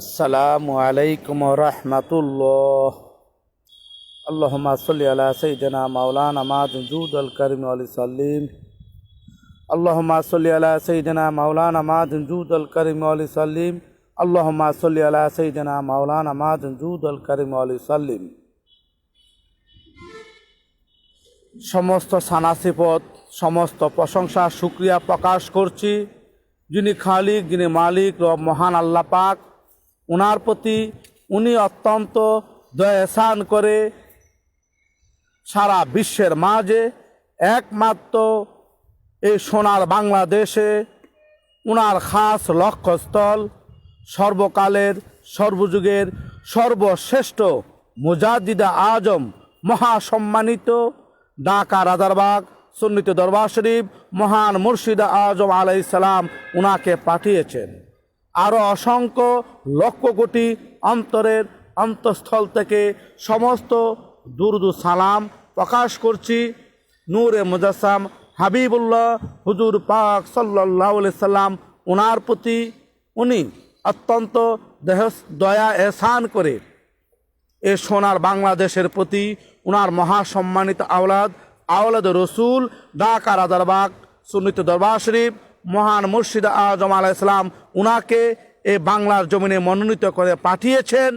আসসালামু আলাইকুম রহমতুল্লাহ। আল্লাহমা সাল্লি আলা সঈদনা মাওলানা মাজুদ আল করিম আল সাল্লিম। আল্লাহমা সাল্লি على سيدنا مولانا মাজুদ আল করিম আল সাল্লিম। আল্লাহমা সাল্লি আলা সঈদনা মাওলানা মাজুদ আল করিম আল সাল্লিম। সমস্ত সানাসিপদ সমস্ত প্রশংসা, শুক্রিয়া প্রকাশ করছি। যিনি খালিক, যিনি মালিক মহান আল্লাহ পাক। ওনার প্রতি উনি অত্যন্ত দয়াসান করে সারা বিশ্বের মাঝে একমাত্র এই সোনার বাংলাদেশে উনার খাস লক্ষ্যস্থল সর্বকালের, সর্বযুগের সর্বশ্রেষ্ঠ মুজাদ্দিদা আজম মহাসম্মানিত ঢাকা রাজারবাগ সুন্নিত দরবার শরীফ মহান মুর্শিদা আজম আলাইসালাম উনাকে পাঠিয়েছেন। আরও অসংখ্য লক্ষ কোটি অন্তরের অন্তঃস্থল থেকে সমস্ত দুরুদু সালাম প্রকাশ করছি নূরে মুজাসাম হাবিবুল্লাহ হুজুর পাক সাল্লাহ সাল্লাম ওনার প্রতি। উনি অত্যন্ত দেহ দয়া এহসান করে এ সোনার বাংলাদেশের প্রতি উনার মহাসম্মানিত আওলাদ আওলাদ রসুল ঢাকা রাজারবাগ সুন্নিত দরবার শরীফ মহান মুর্শিদ আজম আলাহ ইসলাম উনাকে এ বাংলার জমিনে মনোনীত করে পাঠিয়েছেন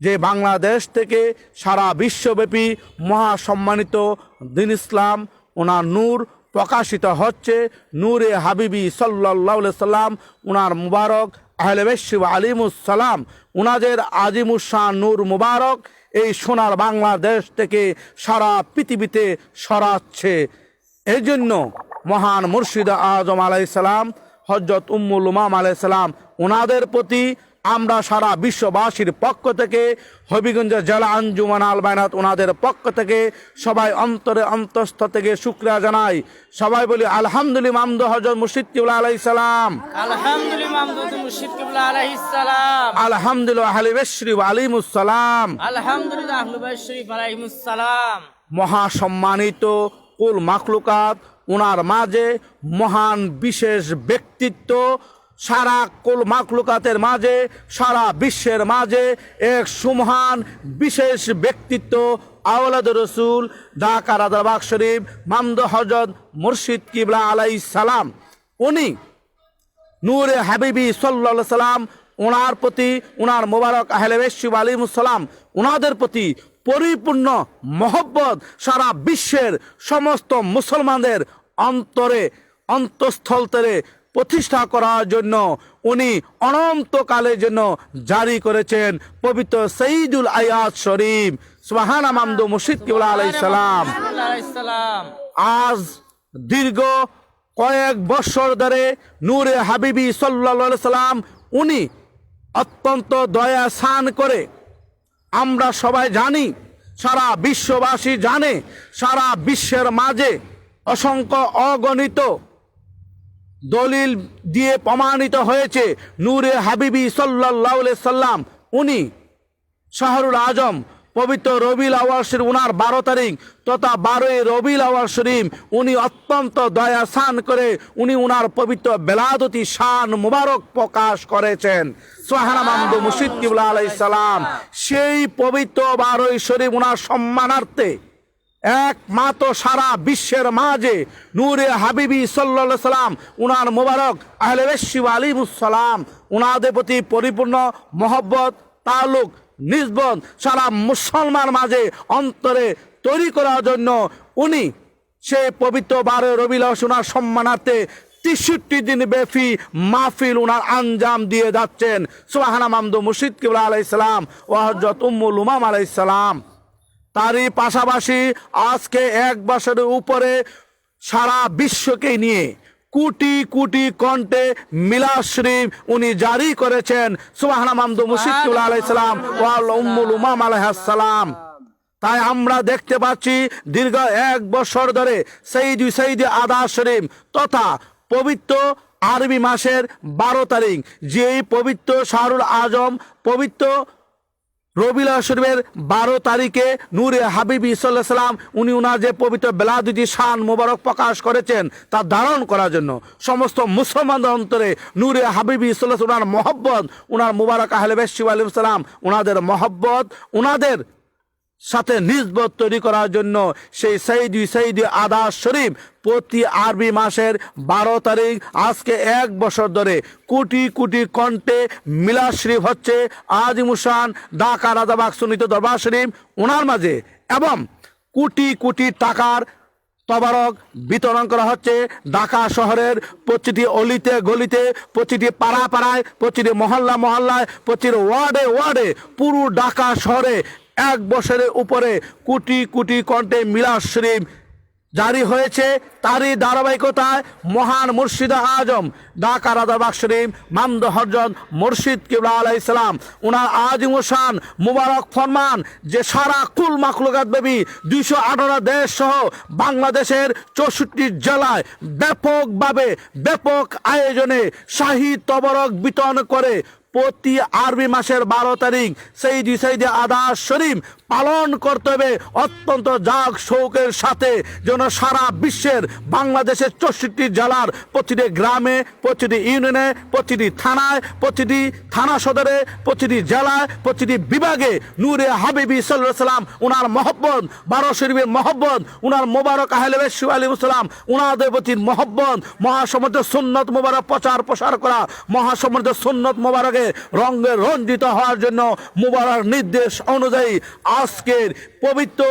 যে বাংলাদেশ থেকে সারা বিশ্বব্যাপী মহাসম্মানিত দিন ইসলাম ওনার নূর প্রকাশিত হচ্ছে। নূরে হাবিবি সাল্লাহ সাল্লাম, উনার মুবারক, আহলে বেশিব আলিমুসালাম উনাদের আজিমুসান নূর মুবারক এই সোনার বাংলাদেশ থেকে সারা পৃথিবীতে সরাচ্ছে। এই জন্য মহান মুর্শিদ আজম আলাইসালাম হজরত উম্মুল উমাম আলাইসালাম ওনাদের প্রতি আমরা সারা বিশ্ববাসীর পক্ষ থেকে হবিগঞ্জ জেলা আঞ্জুমান আল বায়নাত ওনাদের পক্ষ থেকে সবাই অন্তরে অন্তস্থ থেকে শুক্রিয়া জানাই। সবাই বলি আলহামদুলিল্লাহ মামদ হজরত মুর্শিদ কিবলা আলাই সালাম। আলহামদুলিল্লাহ সালাম। আলী বেশরি আলহামদুলিল্লাহ আহলু বাইত শরীফ আলাইহিমুস সালাম। মহাসম্মানিত কুল মাখলুকাত ওনার মাঝে মহান বিশেষ ব্যক্তিত্ব, সারা কুল মাকলুকাতের মাঝে, সারা বিশ্বের মাঝে এক সুমহান বিশেষ ব্যক্তিত্ব, আওলাদ রসুল, ঢাকা রাজাবাগ শরীফ মামদ হজরত মুর্শিদ কিবলা আলাই সালাম। উনি নূরে হাবিবি সাল্লা সাল্লাম ওনার প্রতি ওনার মোবারক আহলে বেশিব আলিমুসালাম ওনাদের প্রতি পরিপূর্ণ মহব্বত সারা বিশ্বের সমস্ত মুসলমানদের অন্তরে, অন্তঃস্থল প্রতিষ্ঠা করার জন্য উনি অনন্তকালের জন্য জারি করেছেন পবিত্র সঈদুল আয়াত শরীফ। সুবাহানা মামদু মুর্শিদ কিবুল্লাহ আলাইহিস সালাম। আজ দীর্ঘ কয়েক বৎসর ধরে নূরে হাবিবি সাল্লা সাল্লাম উনি অত্যন্ত দয়া সান করে আমরা সবাই জানি, সারা বিশ্ববাসী জানে, সারা বিশ্বের মাঝে অসংখ্য অগণিত দলিল দিয়ে প্রমাণিত হয়েছে, নূরে হাবিবি সাল্লাহ সাল্লাম, উনি শাহরুল আজম, পবিত্র রবিল আওয়াল শরীফ, উনার বারো তারিখ তথা বারোই রবিল আওয়াল শরীফ, উনি অত্যন্ত দয়া শান করে উনি উনার পবিত্র বেলাদতি শান মুবারক প্রকাশ করেছেন। সোহানা মামদু মুর্শিদ কিবুল্লা আলাই সালাম, সেই পবিত্র বারোই শরীফ উনার সম্মানার্থে একমাত্র সারা বিশ্বের মাঝে নূরে হাবিবি সাল্লা সাল্লাম, উনার মোবারক আহলে বেশিব আলিমুসালাম উনাদের প্রতি পরিপূর্ণ মহব্বত, তালুক নিজবন সারা মুসলমান মাঝে অন্তরে তৈরি করার জন্য উনি সে পবিত্র বারো রবিল ওনার সম্মানার্থে তেষট্টি দিন ব্যাপী মাহফিল উনার আঞ্জাম দিয়ে যাচ্ছেন। সুবাহানা মামদু মুর্শিদ কিবুল্লা আলাইসালাম ও হজরত উম্মুল উমাম আলাইসালাম তারই পাশাপাশি আজকে এক বছরের উপরে সারা বিশ্বকে নিয়ে কোটি কোটি কণ্ঠে মিলাদ শরীফ উনি জারি করেছেন। সুবাহানা মামদু মুশিদুল্লাহ আলাইসালাম ওয়াল উম্মুল উমাম আলাইহাসালাম তাই আমরা দেখতে পাচ্ছি দীর্ঘ এক বছর ধরে সঈদি সঈদি আদা শরীফ তথা পবিত্র আরবি মাসের বারো তারিখ, যেই পবিত্র শাহরুল আজম পবিত্র রবিল শরীফের বারো তারিখে নূরে হাবিব সাল্লাহ সাল্লাম, উনি উনার যে পবিত্র বেলাদুজি শান মোবারক প্রকাশ করেছেন, তা ধারণ করার জন্য সমস্ত মুসলমানদের অন্তরে নূরে হাবিব সাল্লাহ উনার মহব্বত, উনার মুবারক আহলে বেশি আলিম সালাম উনাদের মহব্বত, উনাদের সাথে নিজবত তৈরি করার জন্য সেই সৈদি সৈদি আদাস শরীফ প্রতি আরবি মাসের বারো তারিখ আজকে এক বছর ধরে কোটি কোটি কণ্ঠে মিলা শরীফ হচ্ছে আজিমুসান ঢাকা রাজাবাগ সুনীত দরবার শরীফ ওনার মাঝে এবং কোটি কোটি টাকার তবারক বিতরণ করা হচ্ছে ঢাকা শহরের প্রতিটি অলিতে গলিতে, প্রতিটি পাড়া পাড়ায় প্রতিটি মহল্লা মহল্লায়, প্রতিটি ওয়ার্ডে ওয়ার্ডে পুরো ঢাকা শহরে এক বছরের উপরে কোটি কোটি কণ্ঠে মিলাদ শরীফ জারি হয়েছে। তারই ধারাবাহিকতায় মহান মুর্শিদা আজম, ঢাকা রাজাবাগ শরীফ মামদ হরজত মুর্শিদ কিবলা আলাই ইসলাম উনার আজিম মুবারক ফরমান, যে সারা কুল মাকলুকাত বেবি দুইশো আঠারো দেশ সহ বাংলাদেশের চৌষট্টি জেলায় ব্যাপকভাবে, ব্যাপক আয়োজনে শাহী তবরক বিতরণ করে প্রতি আরবি মাসের বারো তারিখ সেইদি সেইদি আদা শরীফ পালন করতে হবে অত্যন্ত জাগ শৌকের সাথে, যেন সারা বিশ্বের বাংলাদেশের চৌষট্টি জেলার প্রতিটি গ্রামে, প্রতিটি ইউনিয়নে, প্রতিটি থানায়, প্রতিটি থানা সদরে, প্রতিটি জেলায়, প্রতিটি বিভাগে নূরে হাবিবি সাল্লাহ সাল্লাম উনার মহব্বত, বারো শরীফের মহব্বত, উনার মোবারক আহলে বেশু আলী সালাম উনাদের প্রতি মহব্বত, মহাসমুদ্র সুন্নত মোবারক প্রচার প্রসার করা, মহাসমুদ্র সুন্নত মোবারকে রঙে রঞ্জিত হওয়ার জন্য মুবারক নির্দেশ অনুযায়ী আজকের পবিত্র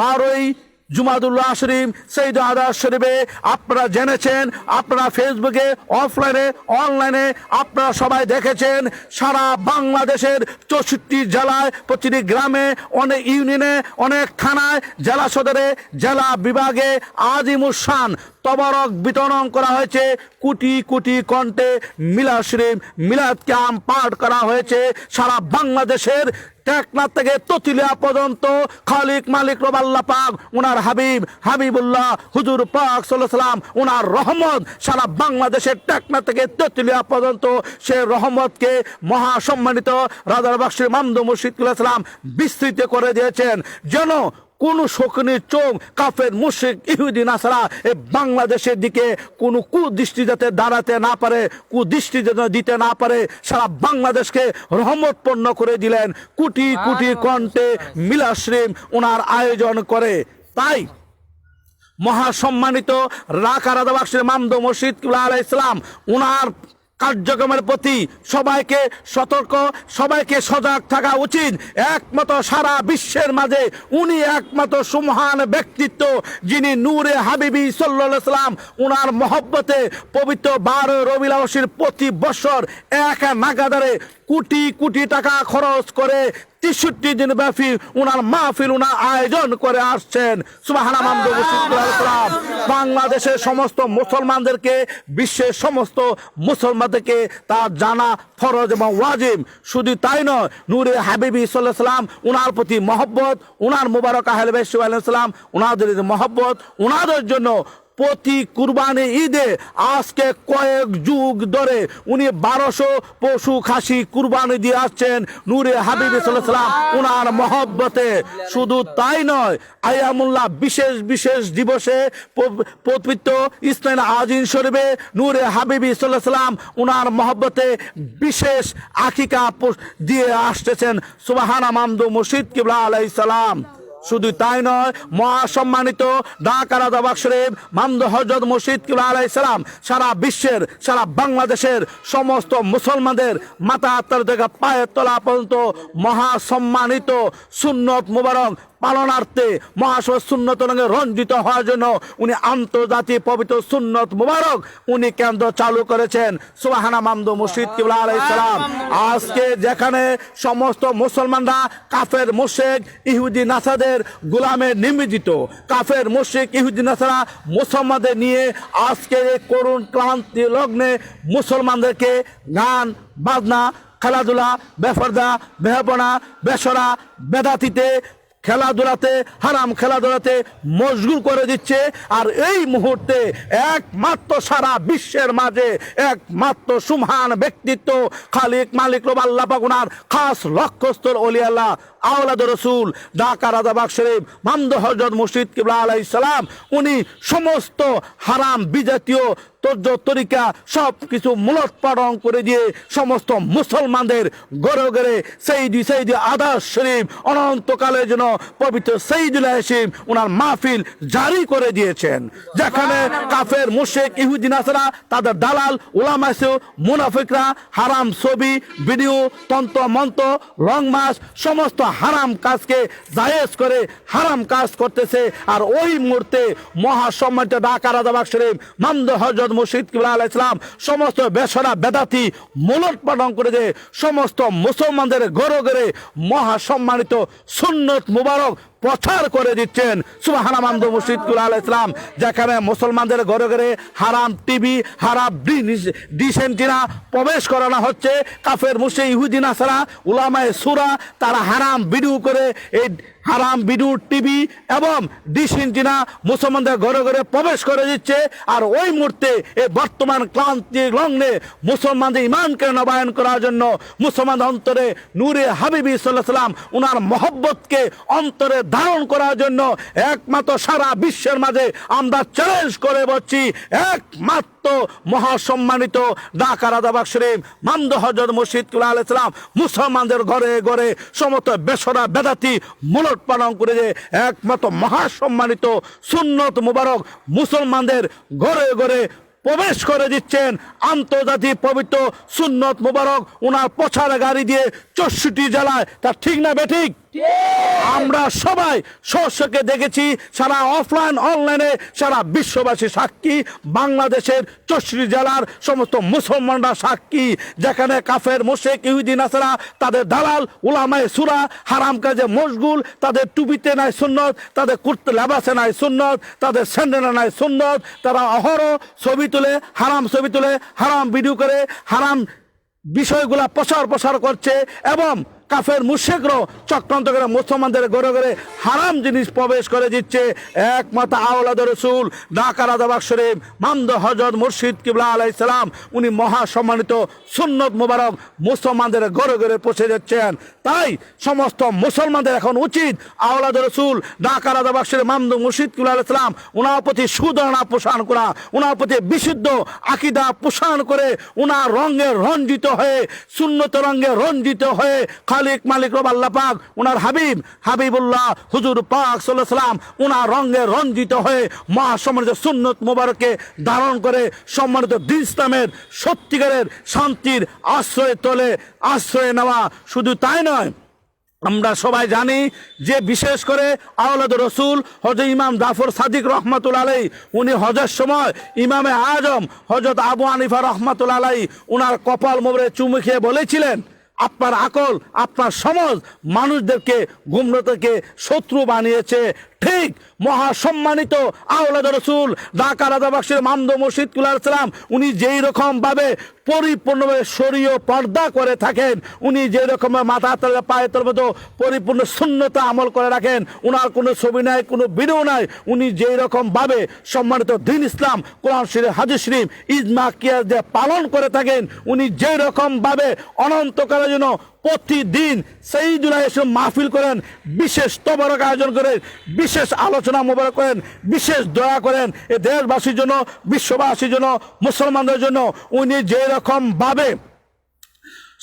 বারোই জুমাদুল্লাহ শরীফ সেই আদার শরীফে আপনারা জেনেছেন, আপনারা ফেসবুকে, অফলাইনে, অনলাইনে আপনারা সবাই দেখেছেন, সারা বাংলাদেশের চৌষট্টি জেলায়, প্রতিটি গ্রামে, অনেক ইউনিয়নে, অনেক থানায়, জেলা সদরে, জেলা বিভাগে আজিমুসান তবরক বিতরণ করা হয়েছে। কোটি কোটি কণ্ঠে মিলা শরীফ মিলাদ ক্যাম্প পাঠ করা হয়েছে। সারা বাংলাদেশের টেকনাথ থেকে ততিলিয়া পর্যন্ত খালিক মালিক রবাল্লা পাক উনার হাবিব, হাবিবুল্লাহ হুজুর পাক সাল্লাম উনার রহমত সারা বাংলাদেশের টেকনাথ থেকে ততিলিয়া পর্যন্ত সে রহমতকে মহা সম্মানিত রাজার বাক্সী মামদু মুর্শিদুল্লাহাম বিস্তৃত করে দিয়েছেন। যেন কোন শকুনির চোখ কাফের মুশিক ইহুদি নাসারা এ বাংলাদেশের দিকে কোনো কুদৃষ্টি যাতে দাঁড়াতে না পারে কুদৃষ্টি যেন দিতে না পারে সারা বাংলাদেশকে রহমতপন্ন করে দিলেন কোটি কোটি কণ্ঠে মিলাশ্রিম ওনার আয়োজন করে। তাই মহাসম্মানিত রাখা রাজাবাক্সের মামদ মসজিদ ইসলাম উনার কার্যক্রমের প্রতি সবাইকে সতর্ক, সবাইকে সজাগ থাকা উচিত। একমাত্র সারা বিশ্বের মাঝে উনি একমাত্র সুমহান ব্যক্তিত্ব, যিনি নূরে হাবিবি সাল্লাম, উনার মহব্বতে পবিত্র বারো রবিলাসীর প্রতি বছর এক নাগাদারে কোটি কোটি টাকা খরচ করে তেষট্টি দিন ব্যাপী উনার মাহফিল, উনার আয়োজন করে আসছেন। বাংলাদেশের সমস্ত মুসলমানদেরকে, বিশ্বের সমস্ত মুসলমানদেরকে তা জানা, ফরজ এবং ওয়াজিব। শুধু তাই নয়, নূরে হাবিবি সাল্লাম, উনার প্রতি মহব্বত, উনার মুবারক আহলে বেশি সাল্লাম উনাদের মহব্বত, উনাদের জন্য প্রতি কুরবানি ঈদে আজকে কয়েক যুগ ধরে উনি বারোশো পশু খাসি কুরবানি দিয়ে আসছেন নূরে হাবিব সাল্লাম উনার মহব্বতে। শুধু তাই নয় আয়ামুল্লাহ বিশেষ বিশেষ দিবসে পবিত্র ইসলাম আজিন শরীফে নূরে হাবিবি সাল্লাহ সাল্লাম উনার মহব্বতে বিশেষ আকিকা দিয়ে আসতেছেন। সুবাহানা মামদু মুর্শিদ কিবলা আলাই সালাম। শুধু তাই নয়, মহাসম্মানিত ঢাকা রাজাবাগ শরীফ মামদ হজরত মুর্শিদ কিবা আলাই সালাম, সারা বিশ্বের, সারা বাংলাদেশের সমস্ত মুসলমানদের মাথা আত্মার থেকে পায়ের তলা পর্যন্ত মহাসম্মানিত সুন্নত মুবারক পালনার্থে মহাসভা সুন্নত রঙে রঞ্জিত হওয়ার জন্য উনি আন্তর্জাতিক পবিত্র সুন্নত মুবারক উনি কেন্দ্র চালু করেছেন। সুবাহানা মামদু মুর্শিদ কিবলা আলাই সালাম। আজকে যেখানে সমস্ত মুসলমানরা কাফের মুশেক ইহুদি, নাসাদের গোলামে নিবেদিত কাফের মুশেক ইহুদি, নাসারা মুসলমানদের নিয়ে আজকে করুণ ক্লান্তি লগ্নে মুসলমানদেরকে গান, বাজনা, খেলাধুলা, বেফরদা বেহপনা বেসরা, বেদাতিতে খেলাধুলাতে, হারাম খেলাধুলাতে মশগুল করে দিচ্ছে। আর এই মুহূর্তে একমাত্র সারা বিশ্বের মাঝে একমাত্র সুমহান ব্যক্তিত্ব খালিক মালিক রব আল্লাহ পাকুনার খাস লক্ষ্যস্থল অলি আল্লাহ, আওলাদ রসুল, ঢাকা রাজাবাগ শরীফ মামদ হজরত মুর্শিদ কিবলা আলাই সালাম। উনি সমস্ত হারাম বিজাতীয় তরিকা সব কিছু মূলোৎপাদন করে দিয়ে সমস্ত মুসলমানদের গড়ে গড়ে সেইদি সেইদি আদাস শরীফ অনন্তকালের জন্য পবিত্র সেইদুল হাসিম ওনার মাহফিল জারি করে দিয়েছেন। যেখানে কাফের মুশেক ইহুদিন আসরা তাদের দালাল উলামাসু মুনাফিকরা হারাম ছবি ভিডিও তন্ত্র মন্ত্র রং মাস সমস্ত হারাম কাজকে জায়েজ করে হারাম কাজ করতেছে। আর ওই মুহূর্তে মহাসম্মানিত ঢাকা রাজাবাগ শরীফ মামদ হজরত মুর্শিদ কিবলা আলাহ ইসলাম সমস্ত বেসরা বেদাতি মূলোৎপাদন করে যে সমস্ত মুসলমানদের গড়ে গড়ে মহাসম্মানিত সুন্নত মুবারক প্রচার করে দিচ্ছেন সুবাহানা মামদ মুর্শিদ কিবলা আলাহ ইসলাম যেখানে মুসলমানদের ঘরে ঘরে হারাম টিভি, হারাম ডিসেন্টিনা প্রবেশ করানো হচ্ছে। কাফের মুসে ইহুদিনা সারা উলামায় সুরা, তারা হারাম ভিডিও করে এই হারাম ভিডিও টিভি এবং ডিসেন্টিনা মুসলমানদের ঘরে ঘরে প্রবেশ করে দিচ্ছে। আর ওই মুহূর্তে এই বর্তমান ক্লান্তি লগ্নে মুসলমানদের ইমানকে নবায়ন করার জন্য মুসলমান অন্তরে নূরে হাবিবি সাল্লাহ সাল্লাম ওনার মহব্বতকে অন্তরে ধারণ করার জন্য একমাত্র সারা বিশ্বের মাঝে আমরা চ্যালেঞ্জ করে বলছি, একমাত্র মহাসম্মানিত ঢাকা রাজাবাগ শরীফ মামদ হজরত মুর্শিদ কুল্লা আলাইসালাম মুসলমানদের ঘরে ঘরে সমস্ত বেসরা, বেদাতি মূলত পালন করে যে একমাত্র মহাসম্মানিত সুন্নত মুবারক মুসলমানদের ঘরে ঘরে প্রবেশ করে দিচ্ছেন। আন্তর্জাতিক পবিত্র সুন্নত মুবারক ওনার প্রচার গাড়ি দিয়ে চৌষট্টি জেলায়। তা ঠিক না বেঠিক আমরা সবাই শস্যকে দেখেছি, সারা অফলাইন অনলাইনে সারা বিশ্ববাসী সাক্ষী, বাংলাদেশের চৌষট্টি জেলার সমস্ত মুসলমানরা সাক্ষী, যেখানে কাফের মোশেক ইহুদিন আসারা তাদের দালাল, উলামায় সুরা, হারাম কাজে মশগুল, তাদের টুপিতে নাই সুন্নত, তাদের কুর্তে লেবাসে নাই সুন্নত, তাদের স্যান্ডেলে নাই সুন্নত, তারা অহর ছবি তুলে, হারাম ছবি তুলে, হারাম ভিডিও করে, হারাম বিষয়গুলা প্রসার প্রসার করছে এবং কাফের মুশেকরও চক্রান্ত করে মুসলমানদের গড়ে গড়ে হারাম জিনিস প্রবেশ করে দিচ্ছে। একমাত্র আওলাদ রসুল ঢাকা রাজাবাগ শরীফ, মামদ হজরত মুর্শিদ কিবলা আলাই সালাম, উনি মহা সম্মানিত সুন্নত মুবারক মুসলমানদের গড়ে গড়ে পৌঁছে যাচ্ছেন তাই সমস্ত মুসলমানদের এখন উচিত আওলাদ রসুল ঢাকা রাজাবাগ শরীফ, মামদ মুর্শিদ কিবলা আলাই সালাম ওনার প্রতি সুধারণা পোষণ করা ওনার প্রতি বিশুদ্ধ আকিদা পোষণ করে ওনার রঙে রঞ্জিত হয়ে শূন্যত রঙে রঞ্জিত হয়ে খালিক মালিক রব আল্লাহ পাক ওনার হাবিব, হাবিবুল্লাহ হুজুর পাক সাল্লাম ওনার রঙে রঞ্জিত হয়ে মহাসম্মানিত সুন্নত মুবারককে ধারণ করে সম্মানিত দিন ইসলামের সত্যিকারের শান্তির আশ্রয় তোলে আশ্রয় নেওয়া। শুধু তাই নয়, আমরা সবাই জানি যে বিশেষ করে আওলাদ রসুল হজ ইমাম জাফর সাদিক রহমাতুল আলাই উনি হজের সময় ইমামে আজম হজরত আবু আনিফা রহমাতুল আলাই উনার কপাল মোবরে চুমু খেয়ে বলেছিলেন আপনার আকল আপনার সমাজ মানুষদেরকে গুমরতকে শত্রু বানিয়েছে। ঠিক মহাসম্মানিত আওলাদ রসুল ঢাকা রাজাবাসীর মামদ মুর্শিদ কুলার সালাম, উনি যেই রকম ভাবে পরিপূর্ণভাবে শরীয় পর্দা করে থাকেন, উনি যে রকম মাথা তলে পায়ে তলে মতো পরিপূর্ণ শূন্যতা আমল করে রাখেন, উনার কোনো ছবি নাই, কোনো ভিডিও নাই, উনি যেই রকম ভাবে সম্মানিত দিন ইসলাম, কোরআন শরীফ, হাদিস শরীফ ইজমা দিয়ে পালন করে থাকেন, উনি যেই রকম ভাবে অনন্তকালের জন্য প্রতিদিন সেইদুল এসে মাহফিল করেন, বিশেষ তবরক আয়োজন করেন, বিশেষ আলোচনা মোবারক করেন, বিশেষ দয়া করেন এ দেশবাসীর জন্য, বিশ্ববাসীর জন্য, মুসলমানদের জন্য। উনি যে রকম ভাবে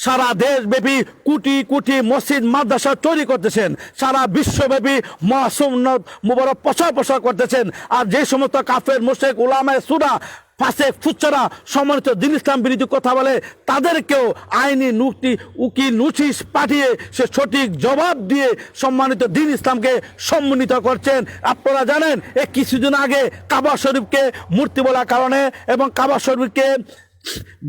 সারা দেশব্যাপী কোটি কোটি মসজিদ, মাদ্রাসা তৈরি করতেছেন, সারা বিশ্বব্যাপী মহাসুন্নত মুবারক প্রচার প্রসার করতেছেন। আর যে সমস্ত কাফের মোশেক উলামায় সুরা ফাঁসে ফুচ্ছরা সম্মানিত দিন ইসলাম বিরোধী কথা বলে, তাদেরকেও আইনি নুকটি উকি নোটিশ পাঠিয়ে সে সঠিক জবাব দিয়ে সম্মানিত দিন ইসলামকে সম্মানিত করছেন। আপনারা জানেন, এ কিছুদিন আগে কাবা শরীফকে মূর্তি বলার কারণে এবং কাবা শরীফকে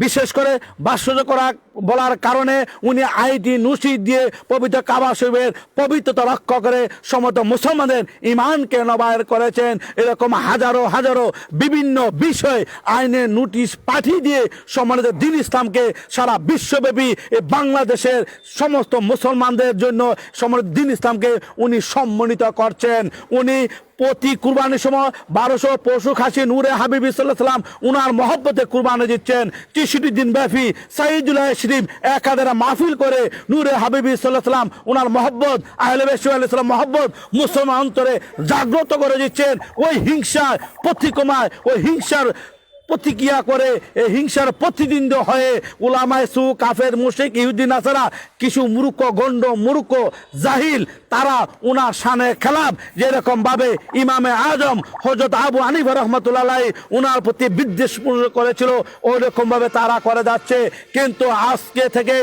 বিশেষ করে ভাস্কর্য করা বলার কারণে উনি আইটি নুসি দিয়ে পবিত্র কাবা শরীফের পবিত্রতা রক্ষা করে সমস্ত মুসলমানদের ইমানকে নবায়ন করেছেন। এরকম হাজারো হাজারো বিভিন্ন বিষয় আইনের নোটিশ পাঠিয়ে দিয়ে সম্মানিত দিন ইসলামকে সারা বিশ্বব্যাপী বাংলাদেশের সমস্ত মুসলমানদের জন্য সম্মানিত দিন ইসলামকে উনি সম্মানিত করছেন। উনি প্রতি কুরবানির সময় বারোশো পশু খাসি নূরে হাবিব ইসাল্লাহ সাল্লাম উনার মহব্বতে কুরবানি দিচ্ছেন। তেষট্টি দিন ব্যাপী সাইদুল্লাহ শরীফ এক হাজারা মাহফিল করে নূরে হাবিবি সাল্লাহাম ওনার মহব্বত, আহলে সাল্লাম মহব্বত মুসলমান অন্তরে জাগ্রত করে দিচ্ছেন। ওই হিংসার প্রতিকমায় ওই হিংসার প্রতিক্রিয়া করে এই হিংসার প্রতিদ্বন্দ্ব হয়ে উলামায় সু কাফের মুশেক ইহুদ্দিন আসারা কিছু মূর্খ গণ্ড মূর্খ জাহিল, তারা উনার শানে খেলাফ যেরকম ভাবে ইমামে আজম হজরত আবু আনিফ রহমতুল্লাহ উনার প্রতি বিদ্বেষ করেছিল ওই রকম ভাবে তারা করে যাচ্ছে। কিন্তু আজকে থেকে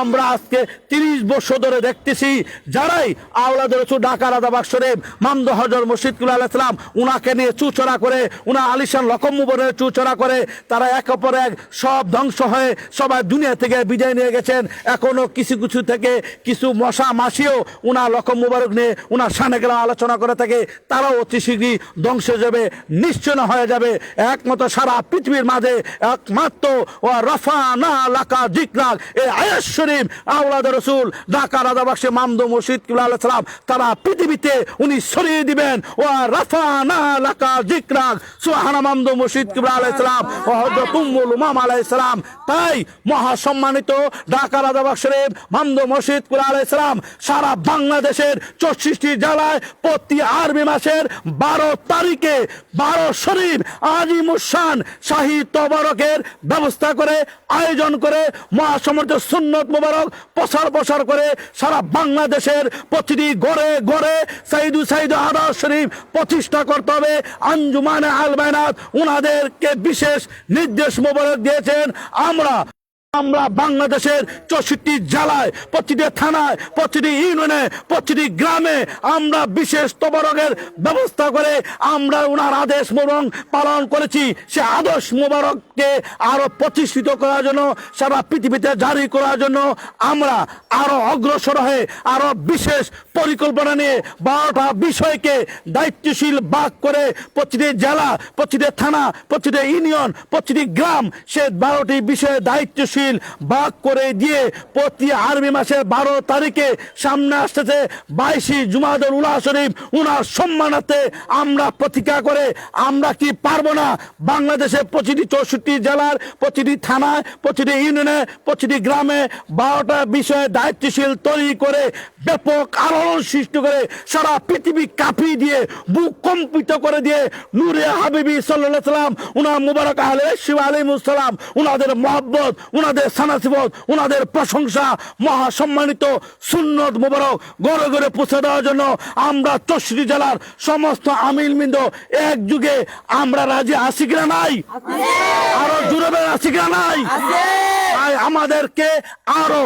আমরা আজকে তিরিশ বছর ধরে দেখতেছি, যারাই আওলাদ রসুল ঢাকা রাজাবাগ শরীফ মামদ হজর মুর্শিদুল্লাহ আলাইসলাম উনাকে নিয়ে চুচরা করে উনা আলিশান লকম্মুবনের চুচরা করে তারা এক অপর এক সব ধ্বংস হয়ে সবাই দুনিয়া থেকে বিদায় নিয়ে গেছেন। এখনও কিছু কিছু থেকে কিছু মশা মাসিও উনা লকম মুবারক নিয়ে উনার সানে গেলা আলোচনা করে থাকে। তারাও অতি শীঘ্রই ধ্বংস যাবে নিশ্চয় হয়ে যাবে। একমাত্র সারা পৃথিবীর মাঝে একমাত্র ও রফা না লাকা জিকরাক এই আয়াস শরীফ, আওলাদ রসুল, ঢাকা রাজাবাক্সে মামদো মুর্শিদ কিবলা আলাইহিস সালাম, তারা পৃথিবীতে উনি সরিয়ে দিবেন। ও রফা না লাকা জিকরাক সুহানা মামদো মুর্শিদ কিবলা আলাইহিস সালাম ও হযরত উম্মুল উমাম আলাইহিস সালাম তাই মহা সম্মানিত ঢাকা রাজাবাগ শরীফ, মামদো কিবলা আলাইহিস সালাম সারা বাংলাদেশের চৌষট্টি জেলায় প্রতি আরবি মাসের বারো তারিখে বারো শরীফ আজিমুসান শাহী তবরকের ব্যবস্থা করে, আয়োজন করে মহা মহাসমর্থ সুন্নত মুবারক প্রসার প্রসার করে সারা বাংলাদেশের প্রতিটি গড়ে গড়ে সাইদু সাইদু আদার শরীফ প্রতিষ্ঠা করতে হবে। আঞ্জুমানে আল বাইনাত উনাদেরকে বিশেষ নির্দেশ মোবারক দিয়েছেন আমরা। আমরা বাংলাদেশের চৌষট্টি জেলায়, প্রতিটি থানায়, প্রতিটি ইউনিয়নে, প্রতিটি গ্রামে আমরা বিশেষ তবরকের ব্যবস্থা করে আমরা ওনার আদেশ মোবারক পালন করেছি। সে আদর্শ মোবারককে আরও প্রতিষ্ঠিত করার জন্য, সারা পৃথিবীতে জারি করার জন্য আমরা আরও অগ্রসর হয়ে, আরও বিশেষ পরিকল্পনা নিয়ে বারোটা বিষয়কে দায়িত্বশীল বাক করে প্রতিটি জেলা, প্রতিটি থানা, প্রতিটি ইউনিয়ন, প্রতিটি গ্রাম সে বারোটি বিষয়ে দায়িত্বশীল বাক করে দিয়ে প্রতি আরবি মাসের বারো তারিখে সামনে আসতেছে বাইশে জুমাদুল উল্লাহ শরীফ। উনার সম্মানার্থে আমরা প্রতিজ্ঞা করে আমরা কি পারব না? বাংলাদেশের প্রতিটি চৌষট্টি জেলার, প্রতিটি থানায়, প্রতিটি ইউনিয়নে, প্রতিটি গ্রামে বারোটা বিষয়ে দায়িত্বশীল তৈরি করে ব্যাপক আলোড়ন সৃষ্টি করে সারা পৃথিবী কাঁপিয়ে দিয়ে বুক কম্পিত করে দিয়ে নূরে হাবিবি সাল্লাহ সাল্লাম উনার মুবারক আহলে শিব আলিমুসালাম উনাদের মহব্বত উনাদের সানাসিবত উনাদের প্রশংসা মহা সম্মানিত সুন্নত মুবারক গড়ে গড়ে পৌঁছে দেওয়ার জন্য আমরা চৌষট্টি জেলার সমস্ত আমিল মিন্দ এক যুগে আমরা রাজি আছি কিনা নাই? আরও জুড়ে আছি কিনা নাই? তাই আমাদেরকে আরও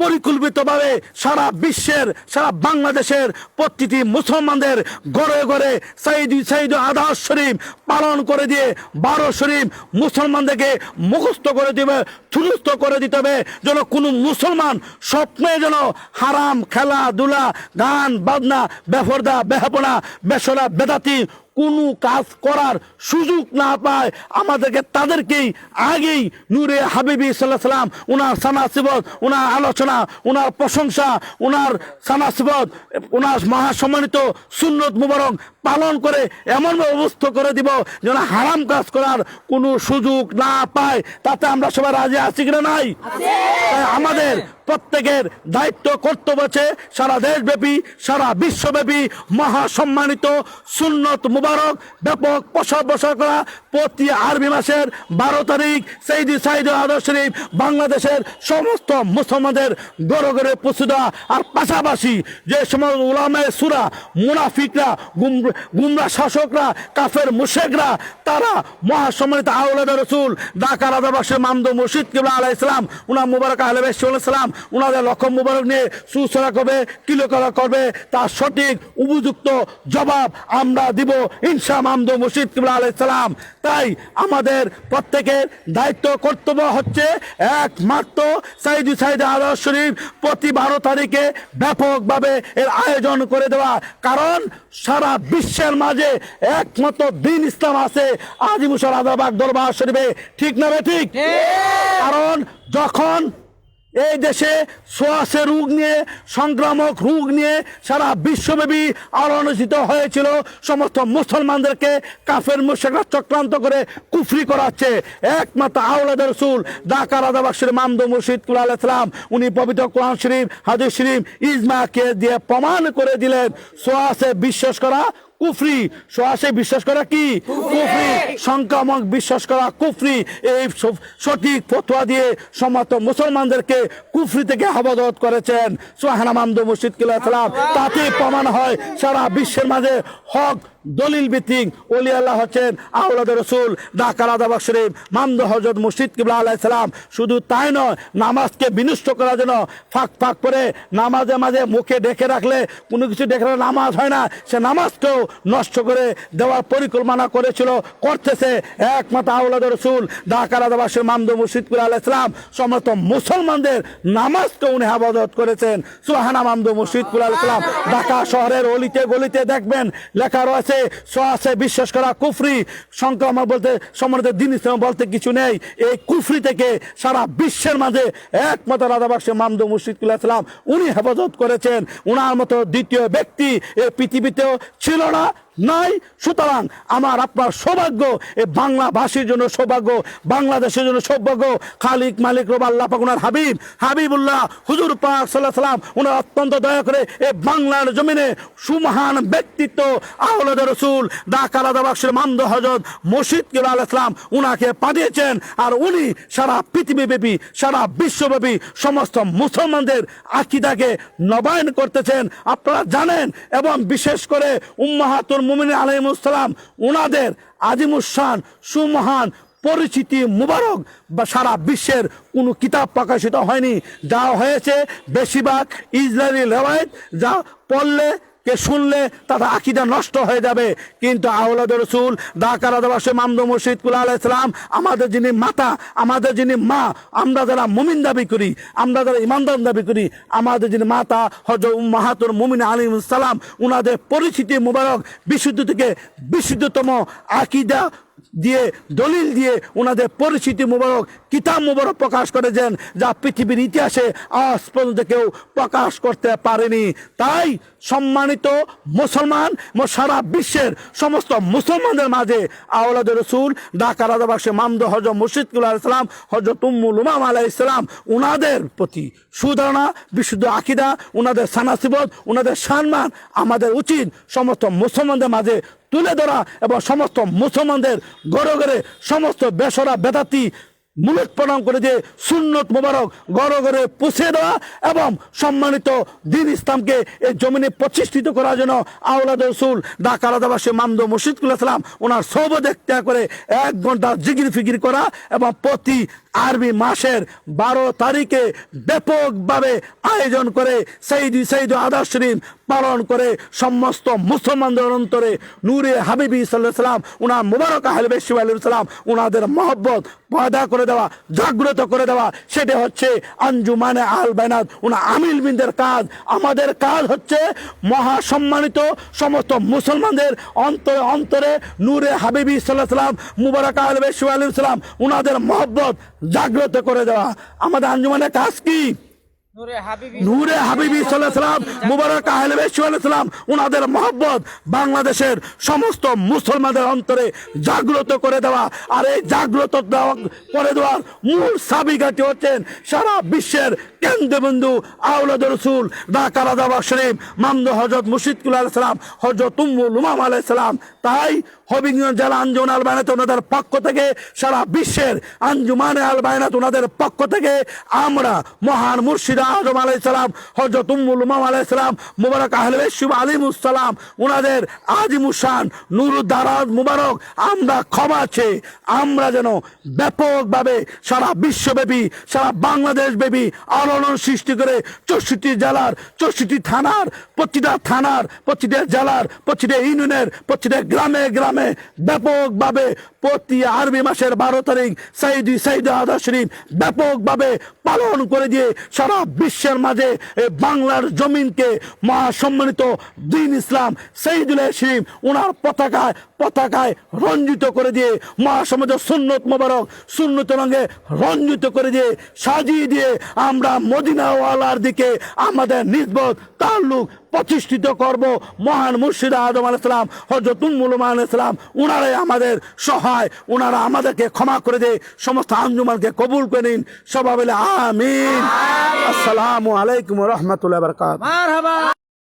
পরিকল্পিতভাবে সারা বিশ্বের, সারা বাংলাদেশের প্রতিটি মুসলমানদের গড়ে গড়ে সাইদি, সাইদ আদার শরীফ পালন করে দিয়ে বারো শরীফ মুসলমানদেরকে মুখস্থ করে দিবে থুরুস্ত করে দিতে হবে, যেন কোনো মুসলমান স্বপ্নে যেন হারাম, খেলাধুলা, গান, বাজনা, বেফরদা, বেহাপনা, বেসরা, বেদাতি কোনো কাজ করার সুযোগ না পায়। আমাদেরকে তাদেরকেই আগেই নূরে হাবিবি সাল্লাহ সাল্লাম ওনার সানাসিবত ওনার আলোচনা ওনার প্রশংসা ওনার সানাসিবত ওনার মহাসম্মানিত সুন্নত মুবারক পালন করে, এমন ব্যবস্থা করে দিব যেন হারাম কাজ করার কোনো সুযোগ না পায়। তাতে আমরা সবাই রাজি আছি কিনা নাই? আমাদের প্রত্যেকের দায়িত্ব, কর্তব্য আছে সারা দেশব্যাপী, সারা বিশ্বব্যাপী মহা সম্মানিত সুন্নত মুবারক, ব্যাপক প্রসার প্রসার করা প্রতি আরবি মাসের বারো তারিখ সেইদি সাইদ আদর শরীফ বাংলাদেশের সমস্ত মুসলমানদের গড়ে গড়ে পৌঁছে দেওয়া। আর পাশাপাশি যে সমস্ত উলামে সুরা, মুনাফিকরা গুমরা শাসকরা, কাফের মুশেকরা, তারা মহাসম্মানিত আউলাদ রসুল, ঢাকা রাজাবাসের মামদ মুর্শিদ কিবলা আলাহ ইসলাম উনা মুবারক আলহ সালাম ওনাদের লক্ষ্য মুবারক নিয়ে সুসরা করবে কিলো করা করবে, তার সঠিক উপযুক্ত জবাব আমরা দিব ইনসা মামদ মুর্শিদ কিবলা আলাইসালাম তাই আমাদের প্রত্যেকের দায়িত্ব, কর্তব্য হচ্ছে একমাত্র সাইদু সাইদ আদর শরীফ প্রতি বারো তারিখে ব্যাপকভাবে এর আয়োজন করে দেওয়া। কারণ সারা বিশ্বের মাঝে একমাত্র দিন ইসলাম আছে। আজিমুসার আদাবাগ দরবার শরীফে ঠিক না ঠিক? কারণ যখন এই দেশে সোয়াশে রোগ নিয়ে সংক্রামক রোগ নিয়ে সারা বিশ্বব্যাপী আলোচিত হয়েছিল সমস্ত মুসলমানদেরকে কাফের মুশেকরা চক্রান্ত করে কুফরি করাচ্ছে। একমাত্র আউলাদ রসুল ঢাকা রাজাবাক্সের মামদ মুর্শিদ কুল ইসলাম উনি পবিত্র কোরআন শরীফ হাদিস শরীফ ইজমাকে দিয়ে প্রমাণ করে দিলেন সোয়াশে বিশ্বাস করা কুফরি সোয়াশে বিশ্বাস করা কি? কুফরি। সংক্রামক বিশ্বাস করা কুফরি। এই সঠিক ফতোয়া দিয়ে সমস্ত মুসলমানদেরকে কুফরি থেকে হাবাদত করেছেন। সোহানা মামদ মুর্শিদ কিলাম তাতে প্রমাণ হয় সারা বিশ্বের মাঝে হক দলিল ভিত্তিক ওলি আল্লাহ হচ্ছেন আউলাদ রসুল ঢাকা রাদাবাগ শরীফ, মামদ হজরত মুর্শিদ কিবলা আলাইসালাম শুধু তাই নয়, নামাজকে বিনষ্ট করার জন্য ফাঁক ফাঁক করে নামাজে মাঝে মুখে ডেকে রাখলে কোনো কিছু ডেকে নামাজ হয় না। সে নামাজকেও নষ্ট করে দেওয়ার পরিকল্পনা করেছিল, করতেছে একমাত্র আউলাদ রসুল ঢাকা রাদাবাসের মামদ মুর্শিদ কিবলা আলাইসালাম সমস্ত মুসলমানদের নামাজকে উনি হেফাজত করেছেন। সুহানা মামদ মুর্শিদ কিবলা আলাইসালাম ঢাকা শহরের অলিতে গলিতে দেখবেন, লেখা রয়েছে সোয়াশে বিশ্বাস করা কুফরি। সংক্রমণ বলতে, সম্মানিত দিন ইসলাম বলতে কিছু নেই। এই কুফরি থেকে সারা বিশ্বের মাঝে একমাত্র রাধাবাক্সে মামদু মুর্শিদুল্লাহ ইসলাম, উনি হেফাজত করেছেন। উনার মতো দ্বিতীয় ব্যক্তি এই পৃথিবীতেও ছিল না। নাই। সুতরাং আমার আপনার সৌভাগ্য এই বাংলাভাষীর জন্য সৌভাগ্য, বাংলাদেশের জন্য সৌভাগ্য। খালিক মালিক রব আল্লাহ পাক হাবিব, হাবিবুল্লাহ হুজুর পাক সাল্লাহ সাল্লাম উনার অত্যন্ত দয়া করে এই বাংলার জমিনে সুমহান ব্যক্তিত্ব, আহলাদ রসুল ডাকার আদাবাক্সের মান্দ হজরত মসজিদ কিবাল ইসলাম উনাকে পাঠিয়েছেন। আর উনি সারা পৃথিবীব্যাপী, সারা বিশ্বব্যাপী সমস্ত মুসলমানদের আকিদাকে নবায়ন করতেছেন। আপনারা জানেন, এবং বিশেষ করে উম্মাহাতুর মুমিন আলহিমুসালাম ওনাদের আজিমুসান সুমহান পরিচিতি মুবারক বা সারা বিশ্বের কোনো কিতাব প্রকাশিত হয়নি। যা হয়েছে বেশিরভাগ ইসরায়েলি রেওয়ায়ত, যা পড়লে কে শুনলে তাদের আকিদা নষ্ট হয়ে যাবে। কিন্তু আহলাদ রসুল ডাকার আদাবাসে মামদ মুর্শিদ কুল্লা ইসলাম আমাদের যিনি মাতা, আমাদের যিনি মা, আমরা যারা মুমিন দাবি করি, আমরা যারা ইমানদার দাবি করি, আমাদের যিনি মাতা হজ মাহাতুর মুমিন আলিম সালাম, উনাদের পরিচিতি মুবারক বিশুদ্ধ থেকে বিশুদ্ধতম আকিদা দিয়ে, দলিল দিয়ে ওনাদের পরিচিতি মুবারক, কিতাব মুবারক প্রকাশ করেছেন, যা পৃথিবীর ইতিহাসে আজ পর্যন্ত কেউ প্রকাশ করতে পারেনি। তাই সম্মানিত মুসলমান সারা বিশ্বের সমস্ত মুসলমানদের মাঝে আওলাদ রসুল, ঢাকা রাজাবাসে মামদ হজ মুর্শিদুল ইসলাম হজরত উম্মুল উমাম আলাহ ইসলাম উনাদের প্রতি সুধারণা, বিশুদ্ধ আকিদা, উনাদের সানাসিবত, উনাদের সম্মান আমাদের উচিত সমস্ত মুসলমানদের মাঝে তুলে ধরা এবং সমস্ত মুসলমানদের গড়ে গড়ে সমস্ত বেসরা, বেদাতি মুলুক প্রণাম করে দিয়ে সুন্নত মোবারক গড়ে গড়ে পুষে দেওয়া এবং সম্মানিত দিন ইসলামকে এই জমিনে প্রতিষ্ঠিত করার জন্য আউলাদ রসুল ঢাকা আলাদাবাসী মামদ মুর্শিদুল ইসলাম ওনার সৌব দেখতে করে এক ঘণ্টা জিগির ফিকির করা এবং প্রতি আরবি মাসের বারো তারিখে ব্যাপকভাবে আয়োজন করে সেইদি সেইদ আদার পালন করে সমস্ত মুসলমানদের অন্তরে নূরে হাবিবি সাল্লাহ সাল্লাম, উনার মুবারক আহলবে শিব সালাম, উনাদের মহব্বত, পয়দা করে দেওয়া, জাগ্রত করে দেওয়া, সেটা হচ্ছে আঞ্জুমানে আল বেনাদ উনা আমিল বিনদের কাজ। আমাদের কাজ হচ্ছে মহা সম্মানিত সমস্ত মুসলমানদের অন্তরে অন্তরে নূরে হাবিবি সাল্লাহ সাল্লাম, মুবারক আহলবে শিব সালাম, উনাদের মহব্বত জাগ্রত করে দেওয়া। আমাদের আঞ্জুমানের কাজ কি? নূরে হাবিবি সাল্লাহাম মুবারক আহলে সাল্লাম ওনাদের মহব্বত বাংলাদেশের সমস্ত মুসলমানদের অন্তরে জাগ্রত করে দেওয়া। আর এই জাগ্রত করে দেওয়ার মূল সাবিকাটি হচ্ছেন সারা বিশ্বের কেন্দ্রবিন্দু আউলাদ রসুল ঢাকা রাজাবা শরীফ, মামদ হজরত মুর্শিদুল সালাম হজরত উম্মুল উমাম আলাইসালাম তাই হবিগঞ্জ জেলা আঞ্জুমান আল বায়নাত ওনাদের পক্ষ থেকে সারা বিশ্বের আঞ্জুমানে আল বায়নাত ওনাদের পক্ষ থেকে আমরা মহান মুর্শিদ আজম আলাইসালাম হজরত উম্মুল উমাম আলাইসালাম মুবারক আহলে শিব আলিমুসালাম ওনাদের আজিমুসান নুরুদ্দারাজ মুবারক আমরা ক্ষমা চেয়ে, আমরা যেন ব্যাপকভাবে সারা বিশ্বব্যাপী, সারা বাংলাদেশ ব্যাপী আলোড়ন সৃষ্টি করে চৌষট্টি জেলার, চৌষট্টি থানার, প্রতিটা থানার, প্রতিটা জেলার, প্রতিটা ইউনিয়নের, প্রতিটা গ্রামে গ্রামে ব্যাপকভাবে প্রতি আরবি মাসের বারো তারিখ সাইদি সাইদ আদা শরীফ ব্যাপকভাবে পালন করে দিয়ে সারা বিশ্বের মাঝে এই বাংলার জমিনকে মহাসম্মানিত দিন ইসলাম সাইদুল শরীফ ওনার পতাকায় পতাকায় রঞ্জিত করে দিয়ে মহাসমাজ সুন্নত মোবারক, সুন্নত রঙে রঞ্জিত করে দিয়ে সাজিয়ে দিয়ে আমরা মদিনাওয়ালার দিকে আমাদের নিজবত তাল্লুক প্রতিষ্ঠিত করব মহান মুর্শিদ আদম আলাইসালাম হজরত উম্মুলমান ইসলাম ওনারাই আমাদের সহায় ওনারা আমাদেরকে ক্ষমা করে দেয় সমস্ত আঞ্জুমানকে কবুল করে নিন সবাই বলে আমিন। আসসালামু আলাইকুম রহমতুল্লাহ বরকাত